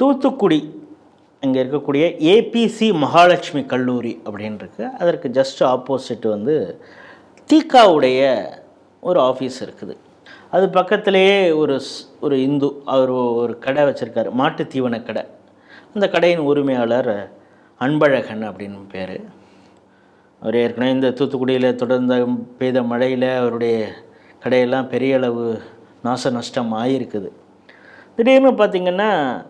தூத்துக்குடி இங்கே இருக்கக்கூடிய ஏபிசி மகாலட்சுமி கல்லூரி அப்படின்னு இருக்குது அதற்கு ஜஸ்ட் ஆப்போசிட் வந்து தீக்காவுடைய ஒரு ஆஃபீஸ் இருக்குது. அது பக்கத்திலேயே ஒரு ஸ்- ஒரு இந்து அவர் ஒரு கடை வச்சுருக்காரு மாட்டு தீவன கடை. அந்த கடையின் உரிமையாளர் அன்பழகன் அப்படின்னு பேர். அவர் ஏற்கனவே இந்த தூத்துக்குடியில் தொடர்ந்த பெய்த மழையில் அவருடைய கடையெல்லாம் பெரிய அளவு நாச நஷ்டம் ஆகியிருக்குது திடீர்னு பார்த்திங்கன்னா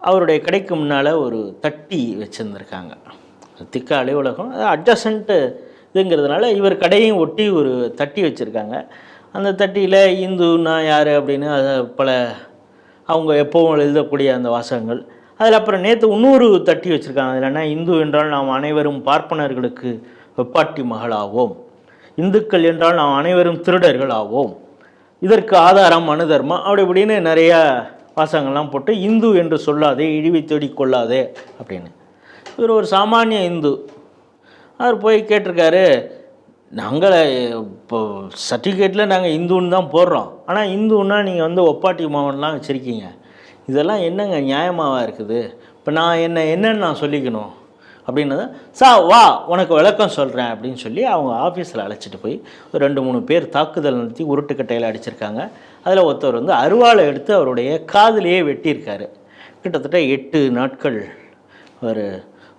அவருடைய கடைக்கு முன்னால் ஒரு தட்டி வச்சுருந்துருக்காங்க. திக்க அலுவலகம் அது அட்ஜசண்ட்டு இதுங்கிறதுனால இவர் கடையும் ஒட்டி ஒரு தட்டி வச்சுருக்காங்க. அந்த தட்டியில் இந்துன்னா யார் அப்படின்னு அது பல அவங்க எப்போவும் எழுதக்கூடிய அந்த வாசகங்கள். அதில் அப்புறம் நேற்று இன்னொரு தட்டி வச்சுருக்காங்க. அதில் என்ன? இந்து என்றால் நாம் அனைவரும் பார்ப்பனர்களுக்கு வெப்பாட்டி மகளாவோம். இந்துக்கள் என்றால் நாம் அனைவரும் திருடர்கள் ஆவோம் இதற்கு ஆதாரம் அனுதர்மம் அப்படி இப்படின்னு நிறையா வாசகங்கள்லாம் போட்டு இந்து என்று சொல்லாதே இழிவை தேடிக் கொள்ளாதே அப்படின்னு. இவர் ஒரு சாமானிய இந்து. அவர் போய் கேட்டிருக்காரு நாங்கள் இப்போ சர்டிஃபிகேட்டில் நாங்கள் இந்துன்னு தான் போடுறோம். ஆனால் இந்துன்னா நீங்கள் வந்து ஒப்பாட்டி மாவன்லாம் வச்சுருக்கீங்க. இதெல்லாம் என்னங்க நியாயமாக இருக்குது? இப்போ நான் என்ன என்னன்னு நான் சொல்லிக்கணும். அப்படின்னது சா வா உனக்கு விளக்கம் சொல்கிறேன் அப்படின்னு சொல்லி அவங்க ஆஃபீஸில் அழைச்சிட்டு போய் ஒரு ரெண்டு மூணு பேர் தாக்குதல் நடத்தி உருட்டுக்கட்டையில் அடிச்சிருக்காங்க. அதில் ஒருத்தர் வந்து அருவாளை எடுத்து அவருடைய காதிலேயே வெட்டியிருக்காரு. கிட்டத்தட்ட எட்டு நாட்கள் அவர்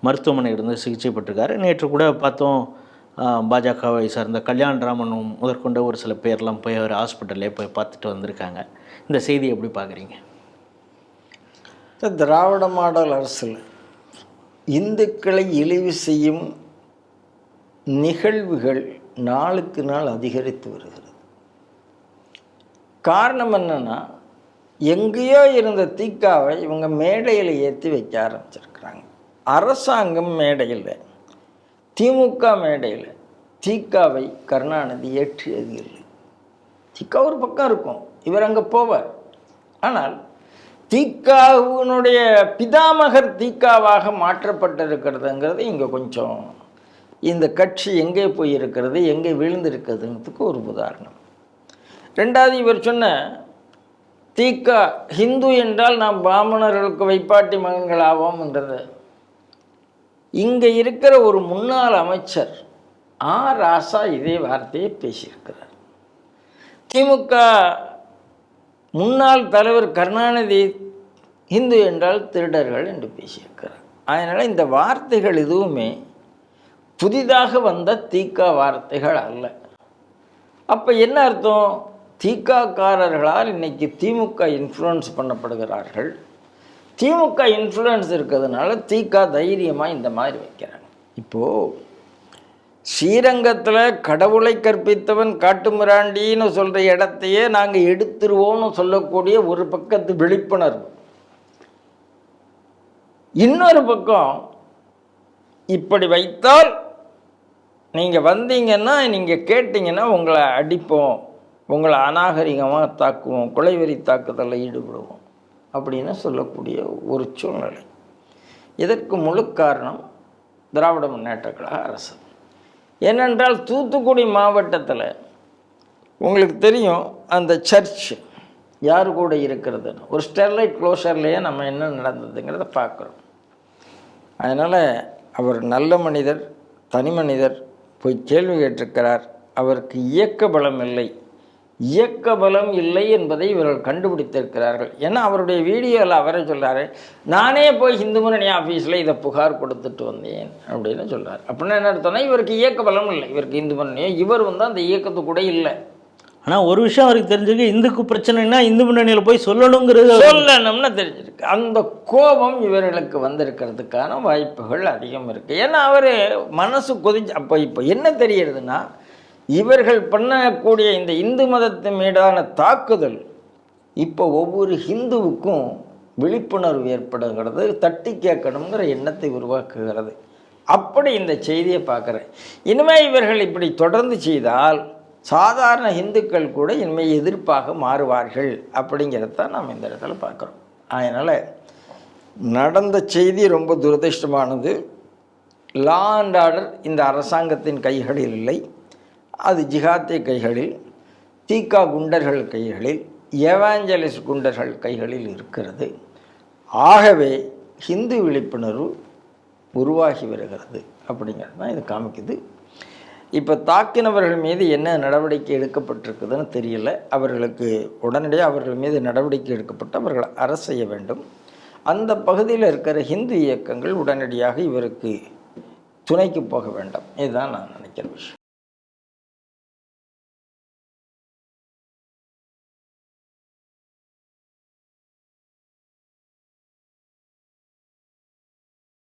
மருத்துவமனை இருந்து சிகிச்சை பெற்றிருக்காரு. நேற்று கூட பார்த்தோம் பாஜகவை சார்ந்த கல்யாணராமனும் முதற்கொண்ட ஒரு சில பேர்லாம் போய் அவர் ஹாஸ்பிட்டல்லே போய் பார்த்துட்டு வந்திருக்காங்க. இந்த செய்தி எப்படி பார்க்குறீங்க? திராவிட மாடல் அரசில் இந்துக்களை இழிவு செய்யும் நிகழ்வுகள் நாளுக்கு நாள் அதிகரித்து வருகிறது. காரணம் என்னென்னா எங்கேயோ இருந்த தீக்காவை இவங்க மேடையில் ஏற்றி வைக்க ஆரம்பிச்சிருக்கிறாங்க. அரசாங்கம் மேடையில் திமுக மேடையில் தீக்காவை கருணாநிதி ஏற்றியது இல்லை. திக்கா ஒரு பக்கம் இருக்கும் இவர் அங்கே போவார். ஆனால் தீக்காவுனுடைய பிதாமகர் தீக்காவாக மாற்றப்பட்டிருக்கிறதுங்கிறது இங்கே கொஞ்சம் இந்த கட்சி எங்கே போய் இருக்கிறது எங்கே விழுந்திருக்கிறதுங்கிறதுக்கு ஒரு உதாரணம். ரெண்டாவது இவர் சொன்ன தீக்கா ஹிந்து என்றால் நாம் பிராமணர்களுக்கு வைப்பாட்டி மகன்கள் ஆவோம்ன்றது. இங்கே இருக்கிற ஒரு முன்னாள் அமைச்சர் ஆ ராசா இதே வார்த்தையை பேசியிருக்கிறார். திமுக முன்னாள் தலைவர் கருணாநிதி இந்து என்றால் திருடர்கள் என்று பேசியிருக்கிறார். அதனால் இந்த வார்த்தைகள் எதுவுமே புதிதாக வந்த தீக்கா வார்த்தைகள் அல்ல. அப்போ என்ன அர்த்தம்? தீக்காக்காரர்களால் இன்றைக்கி திமுக இன்ஃப்ளூயன்ஸ் பண்ணப்படுகிறார்கள். திமுக இன்ஃப்ளூயன்ஸ் இருக்கிறதுனால தீக்கா தைரியமாக இந்த மாதிரி வைக்கிறாங்க. இப்போது ஸ்ரீரங்கத்தில் கடவுளை கற்பித்தவன் காட்டுமிராண்டின்னு சொல்கிற இடத்தையே நாங்கள் எடுத்துருவோம்னு சொல்லக்கூடிய ஒரு பக்கத்து விழிப்புணர்வு. இன்னொரு பக்கம் இப்படி வைத்தால் நீங்கள் வந்தீங்கன்னா நீங்கள் கேட்டிங்கன்னா உங்களை அடிப்போம் உங்களை அநாகரிகமாக தாக்குவோம் கொலைவெறி தாக்குதலில் ஈடுபடுவோம் அப்படின்னு சொல்லக்கூடிய ஒரு சூழ்நிலை. இதற்கு முழு காரணம் திராவிட முன்னேற்ற கழக அரசு. ஏனென்றால் தூத்துக்குடி மாவட்டத்தில் உங்களுக்கு தெரியும் அந்த சர்ச் யார் கூட இருக்கிறதுன்னு ஒரு ஸ்டெர்லைட் க்ளோஷர்லேயே நம்ம என்ன நடந்ததுங்கிறத பார்க்குறோம். அதனால் அவர் நல்ல மனிதர் தனி மனிதர் போய் கேள்வி கேட்டிருக்கிறார். அவருக்கு இயக்க பலம் இல்லை. இயக்க பலம் இல்லை என்பதை இவர்கள் கண்டுபிடித்திருக்கிறார்கள். ஏன்னா அவருடைய வீடியோவில் அவரே சொல்றாரு நானே போய் இந்து முன்னணி ஆஃபீஸில் இதை புகார் கொடுத்துட்டு வந்தேன் அப்படின்னு சொல்றார். அப்படின்னா என்ன அர்த்தம்னா இவருக்கு இயக்க பலம் இல்லை. இவருக்கு இந்து முன்னணியோ இவர் வந்து அந்த இயக்கத்து கூட இல்லை. ஆனால் ஒரு விஷயம் அவருக்கு தெரிஞ்சிருக்கு இந்துக்கு பிரச்சனைனா இந்து முன்னணியில் போய் சொல்லணுங்கிறது சொல்லணும்னு தெரிஞ்சிருக்கு. அந்த கோபம் இவர்களுக்கு வந்திருக்கிறதுக்கான வாய்ப்புகள் அதிகம் இருக்குது ஏன்னா அவர் மனசு கொதிச்சு அப்போ இப்போ என்ன தெரியறதுன்னா இவர்கள் பண்ணக்கூடிய இந்த இந்து மதத்தின் மீதான தாக்குதல் இப்போ ஒவ்வொரு ஹிந்துவுக்கும் விழிப்புணர்வு ஏற்படுகிறது தட்டி கேட்கணுங்கிற எண்ணத்தை உருவாக்குகிறது. அப்படி இந்த செய்தியை பார்க்குறேன். இனிமேல் இவர்கள் இப்படி தொடர்ந்து செய்தால் சாதாரண இந்துக்கள் கூட இனிமேல் எதிர்ப்பாக மாறுவார்கள் அப்படிங்கிறத தான் நாம் இந்த இடத்துல பார்க்குறோம். அதனால் நடந்த செய்தி ரொம்ப துரதிர்ஷ்டமானது. லா அண்ட் ஆர்டர் இந்த அரசாங்கத்தின் கைகளில் இல்லை. அது ஜிஹாத்தே கைகளில் தீகா குண்டர்கள் கைகளில் ஏவாஞ்சலிஸ் குண்டர்கள் கைகளில் இருக்கிறது. ஆகவே ஹிந்து விழிப்புணர்வு உருவாகி வருகிறது அப்படிங்கிறது தான் இது காமிக்குது. இப்போ தாக்கினவர்கள் மீது என்ன நடவடிக்கை எடுக்கப்பட்டிருக்குதுன்னு தெரியல. அவர்களுக்கு உடனடியாக அவர்கள் மீது நடவடிக்கை எடுக்கப்பட்டு அவர்கள் அரசு செய்ய வேண்டும். அந்த பகுதியில் இருக்கிற ஹிந்து இயக்கங்கள் உடனடியாக இவருக்கு துணைக்கு போக வேண்டும். இதுதான் நான் நினைக்கிற விஷயம்.